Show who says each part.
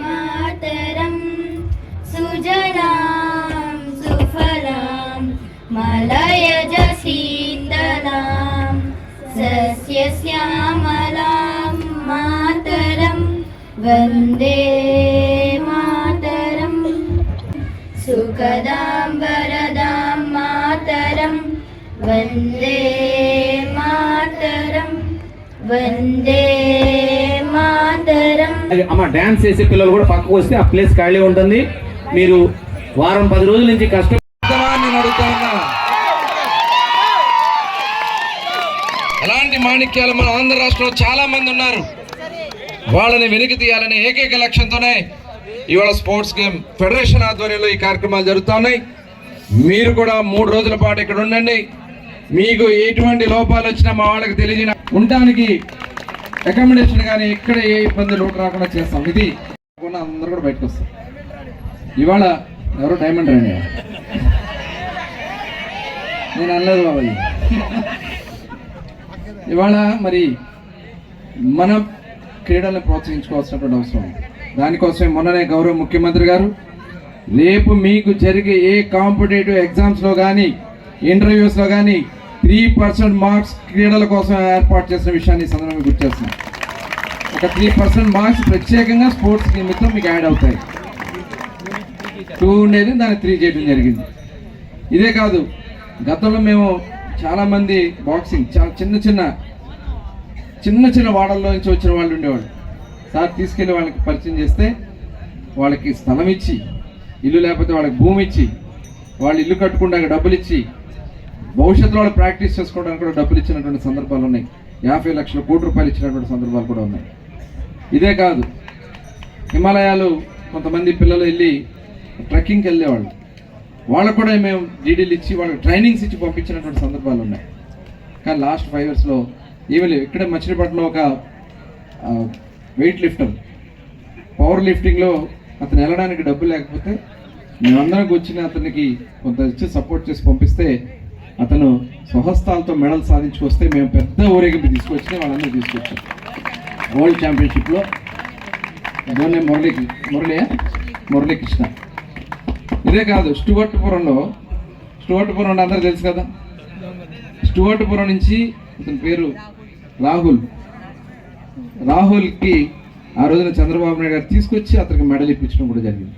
Speaker 1: मातरं सुजलां सुफलां मलयज शीतलां सस्यश्यामलां मातरं वन्दे मातरम् सुखदां वरदां मातरं वन्दे मातरं वन्दे मातरम्
Speaker 2: అమ్మ డ్యాన్స్ చేసే పిల్లలు కూడా పక్కకు వస్తే ఆ ప్లేస్ ఖాళీ ఉంటుంది. మీరు వారం పది రోజుల నుంచి కష్టం
Speaker 3: అలాంటి ఎలాంటి మాణిక్యాలు మన ఆంధ్ర రాష్ట్రంలో చాలా మంది ఉన్నారు. వాళ్ళని వెనక్కి తీయాలనే ఏకైక లక్ష్యంతోనే ఇవాళ స్పోర్ట్స్ గేమ్ ఫెడరేషన్ ఆధ్వర్యంలో ఈ కార్యక్రమాలు జరుగుతున్నాయి మీరు కూడా మూడు రోజుల పాటు ఇక్కడ ఉండండి. మీకు ఎటువంటి లోపాలు వచ్చినా మా వాళ్ళకి తెలియజేయ ఉండటానికి అకామిడేషన్ కానీ ఎక్కడ ఏ ఇబ్బంది లోటు రాకుండా చేస్తాం. ఇది కాకుండా అందరూ కూడా బయటకు వస్తారు. ఇవాళ ఎవరో డైమండ్ రండి నేను అనలేదు బాబాయ్. ఇవాళ మరి మన క్రీడలను ప్రోత్సహించుకోవాల్సినటువంటి అవసరం దానికోసమే మొన్ననే గౌరవ ముఖ్యమంత్రి గారు రేపు మీకు జరిగే ఏ కాంపిటేటివ్ ఎగ్జామ్స్లో కానీ ఇంటర్వ్యూస్లో కానీ త్రీ పర్సెంట్ మార్క్స్ క్రీడల కోసం ఏర్పాటు చేసిన విషయాన్ని సందర్భంగా గుర్తు ఒక త్రీ పర్సెంట్ మార్క్స్ ప్రత్యేకంగా స్పోర్ట్స్ నిమిత్తం మీకు యాడ్ అవుతాయి. టూ ఉండేది దాన్ని త్రీ చేయడం జరిగింది. ఇదే కాదు గతంలో మేము చాలామంది బాక్సింగ్ చాలా చిన్న చిన్న చిన్న చిన్న వాడల్లో నుంచి వచ్చిన వాళ్ళు ఉండేవాళ్ళు. సార్ తీసుకెళ్ళి వాళ్ళకి పరిచయం చేస్తే వాళ్ళకి స్థలం ఇచ్చి ఇల్లు లేకపోతే వాళ్ళకి భూమి ఇచ్చి వాళ్ళు ఇల్లు కట్టుకుంటాక డబ్బులు ఇచ్చి భవిష్యత్తులో వాళ్ళు ప్రాక్టీస్ చేసుకోవడానికి కూడా డబ్బులు ఇచ్చినటువంటి సందర్భాలు ఉన్నాయి. యాభై లక్షల కోటి రూపాయలు ఇచ్చినటువంటి సందర్భాలు కూడా ఉన్నాయి. ఇదే కాదు హిమాలయాలు కొంతమంది పిల్లలు వెళ్ళి ట్రెక్కింగ్కి వెళ్ళేవాళ్ళు. వాళ్ళకు కూడా మేము డీడీలు ఇచ్చి వాళ్ళకి ట్రైనింగ్స్ ఇచ్చి పంపించినటువంటి సందర్భాలు ఉన్నాయి. కానీ లాస్ట్ ఫైవ్ ఇయర్స్లో ఏమీ లేవు ఇక్కడ మచిలీపట్నంలో ఒక వెయిట్ లిఫ్టర్ పవర్ లిఫ్టింగ్లో అతను వెళ్ళడానికి డబ్బు లేకపోతే మేమందరం వచ్చిన అతనికి కొంత ఇచ్చి సపోర్ట్ చేసి పంపిస్తే అతను స్వహస్తాలతో మెడల్ సాధించుకొస్తే మేము పెద్ద ఊరేగింపు తీసుకొచ్చి వాళ్ళందరూ తీసుకొచ్చాం వరల్డ్ ఛాంపియన్షిప్లో అదే మురళీ మురళి మురళీకృష్ణ ఇదే కాదు స్టువర్ట్పురంలో. స్టువర్ట్పురం అంటే అందరూ తెలుసు కదా? స్టువర్ట్పురం నుంచి ఇతని పేరు రాహుల్. రాహుల్కి ఆ రోజున చంద్రబాబు నాయుడు గారు తీసుకొచ్చి అతనికి మెడల్ ఇప్పించడం కూడా జరిగింది.